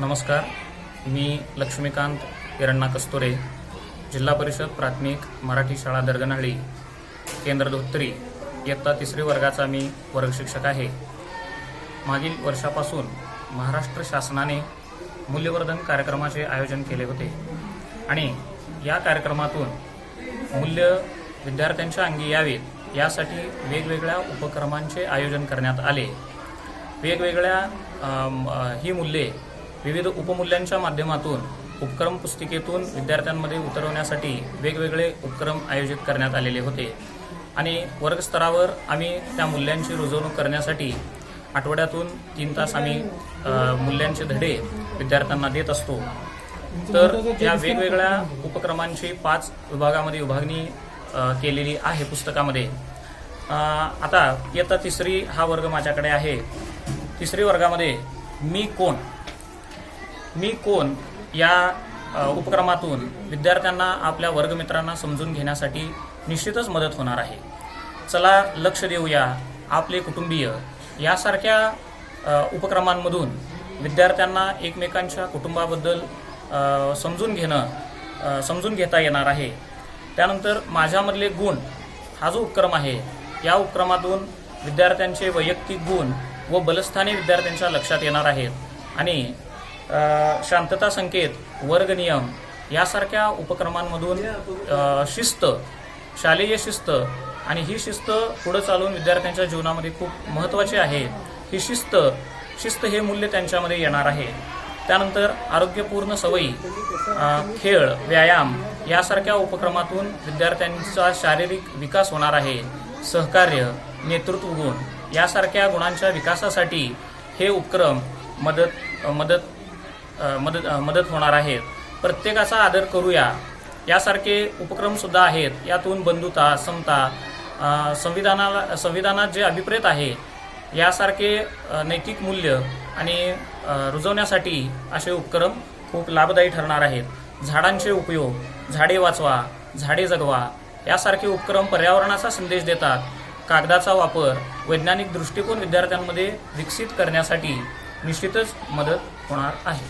नमस्कार. मी लक्ष्मीकांत हिरण्णा कस्तुरे जिल्हा परिषद प्राथमिक मराठी शाळा दर्गनाळी केंद्र धोत्तरी इयत्ता तिसरी वर्गाचा मी वर्ग शिक्षक आहे. मागील वर्षापासून महाराष्ट्र शासनाने मूल्यवर्धन कार्यक्रमाचे आयोजन केले होते आणि या कार्यक्रमातून मूल्य विद्यार्थ्यांच्या अंगी यावेत यासाठी वेगवेगळ्या उपक्रमांचे आयोजन करण्यात आले. वेगवेगळ्या ही मूल्ये विविध उपमूल्यांच्या माध्यमातून उपक्रम पुस्तिकेतून विद्यार्थ्यांमध्ये उतरवण्यासाठी वेगवेगळे उपक्रम आयोजित करण्यात आलेले होते. आणि वर्गस्तरावर आम्ही त्या मूल्यांची रुजवणूक करण्यासाठी आठवड्यातून तीन तास आम्ही मूल्यांचे धडे विद्यार्थ्यांना देत असतो. तर या वेगवेगळ्या उपक्रमांची पाच विभागामध्ये विभागणी केलेली आहे पुस्तकामध्ये. आता इयत्ता तिसरी हा वर्ग माझ्याकडे आहे. तिसरी वर्गामध्ये मी कोण? मी कोण या उपक्रमातून विद्यार्थ्यांना आपल्या वर्गमित्रांना समजून घेण्यासाठी निश्चितच मदत होणार आहे. चला लक्ष देऊया आपले कुटुंबीय. यासारख्या उपक्रमांमधून विद्यार्थ्यांना एकमेकांच्या कुटुंबाबद्दल समजून घेणं समजून घेता येणार आहे. त्यानंतर माझ्यामधले गुण हा जो उपक्रम आहे या उपक्रमातून विद्यार्थ्यांचे वैयक्तिक गुण व बलस्थाने विद्यार्थ्यांच्या लक्षात येणार आहेत. आणि शांतता संकेत वर्ग नियम यासारख्या उपक्रमांमधून शिस्त शालेय शिस्त आणि ही शिस्त पुढे चालून विद्यार्थ्यांच्या जीवनामध्ये खूप महत्त्वाची आहे. ही शिस्त शिस्त हे मूल्य त्यांच्यामध्ये येणार आहे. त्यानंतर आरोग्यपूर्ण सवयी खेळ व्यायाम यासारख्या उपक्रमातून विद्यार्थ्यांचा शारीरिक विकास होणार आहे. सहकार्य नेतृत्व गुण यासारख्या गुणांच्या विकासासाठी हे उपक्रम मदत मदत मदत मदत होणार आहेत. प्रत्येकाचा आदर करूया. यासारखे उपक्रम सुद्धा आहेत. यातून बंधुता समता संविधानाला संविधानात जे अभिप्रेत आहे यासारखे नैतिक मूल्य आणि रुजवण्यासाठी असे उपक्रम खूप लाभदायी ठरणार आहेत. झाडांचे उपयोग झाडे वाचवा झाडे जगवा यासारखे उपक्रम पर्यावरणाचा संदेश देतात. कागदाचा वापर वैज्ञानिक दृष्टिकोन विद्यार्थ्यांमध्ये विकसित करण्यासाठी निश्चितच मदत होणार आहे.